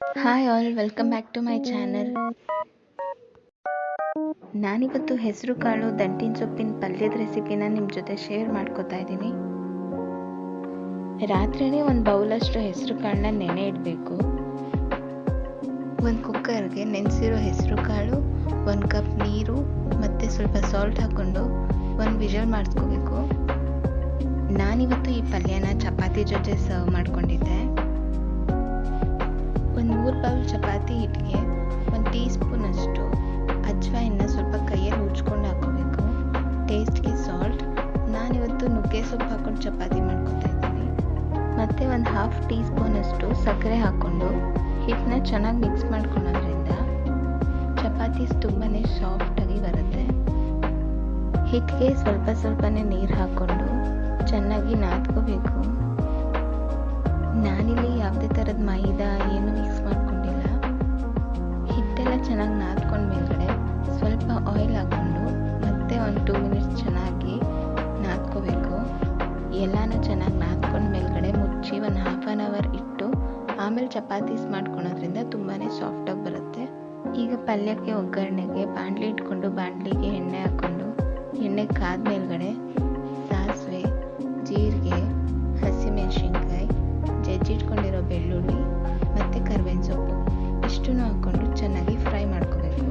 Hi all welcome back to my channel ನಾನಿವತ್ತು ಹೆಸರು ಕಾಳು ದಂಟಿನ ಸೊಪ್ಪಿನ ಪಲ್ಯದ ರೆಸಿಪಿನ ನಿಮ್ಮ ಜೊತೆ ಶೇರ್ ಮಾಡ್ಕೋತಾ ಇದ್ದೀನಿ. ರಾತ್ರಿನೇ ಒಂದು ಬೌಲಷ್ಟು ಹೆಸರು ಕಾಳನ್ನ ನೆನೆ ಇಡಬೇಕು. ಒಂದು ಕುಕ್ಕರ್ಗೆ ನೆನೆಸಿರೋ ಹೆಸರು ಕಾಳು, ಒಂದು ಕಪ್ ನೀರು, ಮತ್ತು ಸ್ವಲ್ಪ ಸಾಲ್ಟ್ ಹಾಕ್ಕೊಂಡು ಒಂದು ವಿಜಲ್ ಮಾಡಿಸ್ಕೋಬೇಕು. ನಾನಿವತ್ತು ಈ ಪಲ್ಯನ ಚಪಾತಿ ಜೊತೆ ಸರ್ವ್ ಮಾಡ್ಕೊಂಡಿದ್ದೆ. ಒಂದು ಮೂರು ಬೌಲ್ ಚಪಾತಿ ಹಿಟ್ಟಿಗೆ ಒಂದು ಟೀ ಸ್ಪೂನಷ್ಟು ಅಜ್ವಾಯಿನ ಸ್ವಲ್ಪ ಕೈಯಲ್ಲಿ ಉಜ್ಕೊಂಡು ಹಾಕೋಬೇಕು. ಟೇಸ್ಟ್ಗೆ ಸಾಲ್ಟ್ ನಾನಿವತ್ತು ನುಗ್ಗೆ ಸೊಪ್ಪು ಹಾಕೊಂಡು ಚಪಾತಿ ಮಾಡ್ಕೊತಾ ಇದ್ದೀನಿ. ಮತ್ತು ಒಂದು ಹಾಫ್ ಟೀ ಸ್ಪೂನಷ್ಟು ಸಕ್ಕರೆ ಹಾಕ್ಕೊಂಡು ಹಿಟ್ಟನ್ನ ಚೆನ್ನಾಗಿ ಮಿಕ್ಸ್ ಮಾಡ್ಕೊಳೋದ್ರಿಂದ ಚಪಾತಿ ತುಂಬಾ ಸಾಫ್ಟಾಗಿ ಬರುತ್ತೆ. ಹಿಟ್ಟಿಗೆ ಸ್ವಲ್ಪ ಸ್ವಲ್ಪನೇ ನೀರು ಹಾಕ್ಕೊಂಡು ಚೆನ್ನಾಗಿ ನಾದ್ಕೋಬೇಕು. ನಾನಿಲ್ಲಿ ಯಾವುದೇ ಥರದ ಮೈದಾ ಎಲ್ಲನೂ ಚೆನ್ನಾಗಿ ನಾದ್ಕೊಂಡು ಮೇಲ್ಗಡೆ ಮುಚ್ಚಿ ಒಂದು ಹಾಫ್ ಆನ್ ಅವರ್ ಇಟ್ಟು ಆಮೇಲೆ ಚಪಾತೀಸ್ ಮಾಡ್ಕೊಳೋದ್ರಿಂದ ತುಂಬಾ ಸಾಫ್ಟಾಗಿ ಬರುತ್ತೆ. ಈಗ ಪಲ್ಯಕ್ಕೆ ಒಗ್ಗರಣೆಗೆ ಬಾಣಲಿ ಇಟ್ಕೊಂಡು ಬಾಣಲಿಗೆ ಎಣ್ಣೆ ಹಾಕ್ಕೊಂಡು ಎಣ್ಣೆ ಕಾದ ಮೇಲ್ಗಡೆ ಸಾಸಿವೆ, ಜೀರಿಗೆ, ಹಸಿಮೆಣಸಿನ್ಕಾಯಿ ಜಜ್ಜಿಟ್ಕೊಂಡಿರೋ ಬೆಳ್ಳುಳ್ಳಿ ಮತ್ತು ಕರ್ಬೇವಿನ ಸೊಪ್ಪು ಇಷ್ಟನ್ನು ಹಾಕ್ಕೊಂಡು ಚೆನ್ನಾಗಿ ಫ್ರೈ ಮಾಡ್ಕೋಬೇಕು.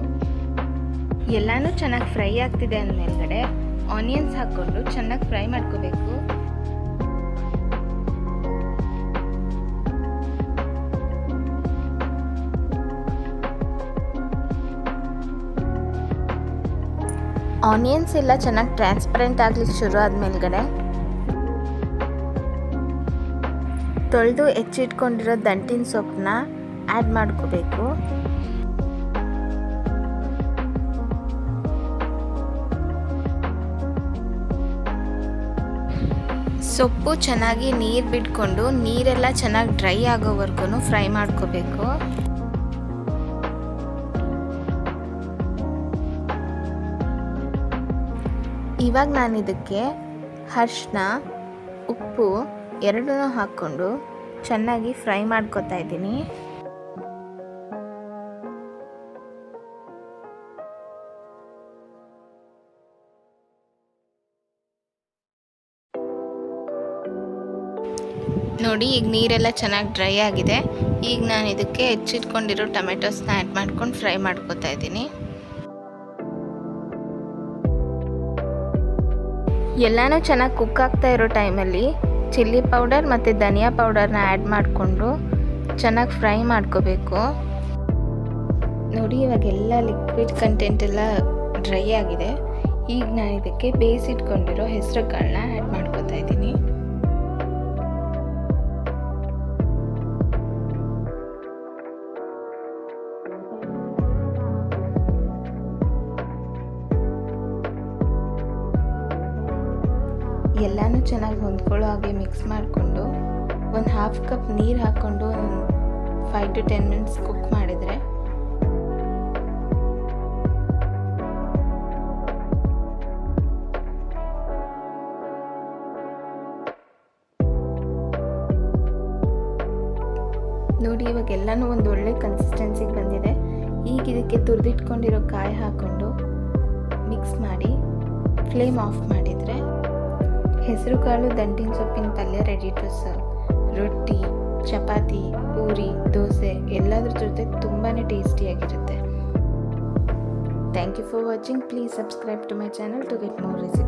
ಎಲ್ಲನೂ ಚೆನ್ನಾಗಿ ಫ್ರೈ ಆಗ್ತಿದೆ ಅಂದಮೇಲ್ಗಡೆ ಆನಿಯನ್ಸ್ ಹಾಕ್ಕೊಂಡು ಚೆನ್ನಾಗಿ ಫ್ರೈ ಮಾಡ್ಕೋಬೇಕು. ಆನಿಯನ್ಸ್ ಎಲ್ಲ ಚೆನ್ನಾಗಿ ಟ್ರಾನ್ಸ್ಪರೆಂಟ್ ಆಗಲಿಕ್ಕೆ ಶುರು ಆದ್ಮೇಲ್ಗಡೆ. ತೊಳೆದು ಹೆಚ್ಚಿಟ್ಕೊಂಡಿರೋ ದಂಟಿನ ಸೊಪ್ಪನ್ನ ಆ್ಯಡ್ ಮಾಡ್ಕೋಬೇಕು. ಸೊಪ್ಪು ಚೆನ್ನಾಗಿ ನೀರು ಬಿಟ್ಕೊಂಡು ನೀರೆಲ್ಲ ಚೆನ್ನಾಗಿ ಡ್ರೈ ಆಗೋವರೆಗೂ ಫ್ರೈ ಮಾಡ್ಕೋಬೇಕು. ಇವಾಗ ನಾನು ಇದಕ್ಕೆ ಅರ್ಶಿನ, ಉಪ್ಪು ಎರಡನ್ನೂ ಹಾಕ್ಕೊಂಡು ಚೆನ್ನಾಗಿ ಫ್ರೈ ಮಾಡ್ಕೊತಾ ಇದ್ದೀನಿ. ನೋಡಿ, ಈಗ ನೀರೆಲ್ಲ ಚೆನ್ನಾಗಿ ಡ್ರೈ ಆಗಿದೆ. ಈಗ ನಾನು ಇದಕ್ಕೆ ಹೆಚ್ಚಿಟ್ಕೊಂಡಿರೋ ಟೊಮೆಟೊಸ್ನ ಆ್ಯಡ್ ಮಾಡ್ಕೊಂಡು ಫ್ರೈ ಮಾಡ್ಕೊತಾ ಇದ್ದೀನಿ. ಎಲ್ಲನೂ ಚೆನ್ನಾಗಿ ಕುಕ್ ಆಗ್ತಾ ಇರೋ ಟೈಮಲ್ಲಿ ಚಿಲ್ಲಿ ಪೌಡರ್ ಮತ್ತು ಧನಿಯಾ ಪೌಡರ್ನ ಆ್ಯಡ್ ಮಾಡಿಕೊಂಡು ಚೆನ್ನಾಗಿ ಫ್ರೈ ಮಾಡ್ಕೋಬೇಕು. ನೋಡಿ ಇವಾಗೆಲ್ಲ ಲಿಕ್ವಿಡ್ ಕಂಟೆಂಟ್ ಎಲ್ಲ ಡ್ರೈ ಆಗಿದೆ. ಈಗ ನಾನು ಇದಕ್ಕೆ ಬೇಯಿಸಿಟ್ಕೊಂಡಿರೋ ಹೆಸರು ಕಾಳನ್ನ ಆ್ಯಡ್ ಮಾಡ್ಕೋತಾ ಇದ್ದೀನಿ. ಎಲ್ಲನೂ ಚೆನ್ನಾಗಿ ಹೊಂದ್ಕೊಳ್ಳೋ ಹಾಗೆ ಮಿಕ್ಸ್ ಮಾಡಿಕೊಂಡು ಒಂದು ಹಾಫ್ ಕಪ್ ನೀರು ಹಾಕ್ಕೊಂಡು ಒಂದು five to ten minutes cook ಮಾಡಿದರೆ ನೋಡಿ, ಇವಾಗ ಎಲ್ಲನೂ ಒಂದು ಒಳ್ಳೆ ಕನ್ಸಿಸ್ಟೆನ್ಸಿಗೆ ಬಂದಿದೆ. ಈಗ ಇದಕ್ಕೆ ತುರಿದಿಟ್ಕೊಂಡಿರೋ ಕಾಯಿ ಹಾಕ್ಕೊಂಡು ಮಿಕ್ಸ್ ಮಾಡಿ ಫ್ಲೇಮ್ ಆಫ್ ಮಾಡಿದರೆ ಹೆಸರು ಕಾಳು ದಂಟಿನ ಸೊಪ್ಪಿನ ಪಲ್ಯ ರೆಡಿ ಟು ಸರ್ವ್ ರೊಟ್ಟಿ, ಚಪಾತಿ, ಪೂರಿ, ದೋಸೆ ಎಲ್ಲದ್ರ ಜೊತೆ ತುಂಬಾ ಟೇಸ್ಟಿಯಾಗಿರುತ್ತೆ thank you for watching please subscribe to my channel to get more recipe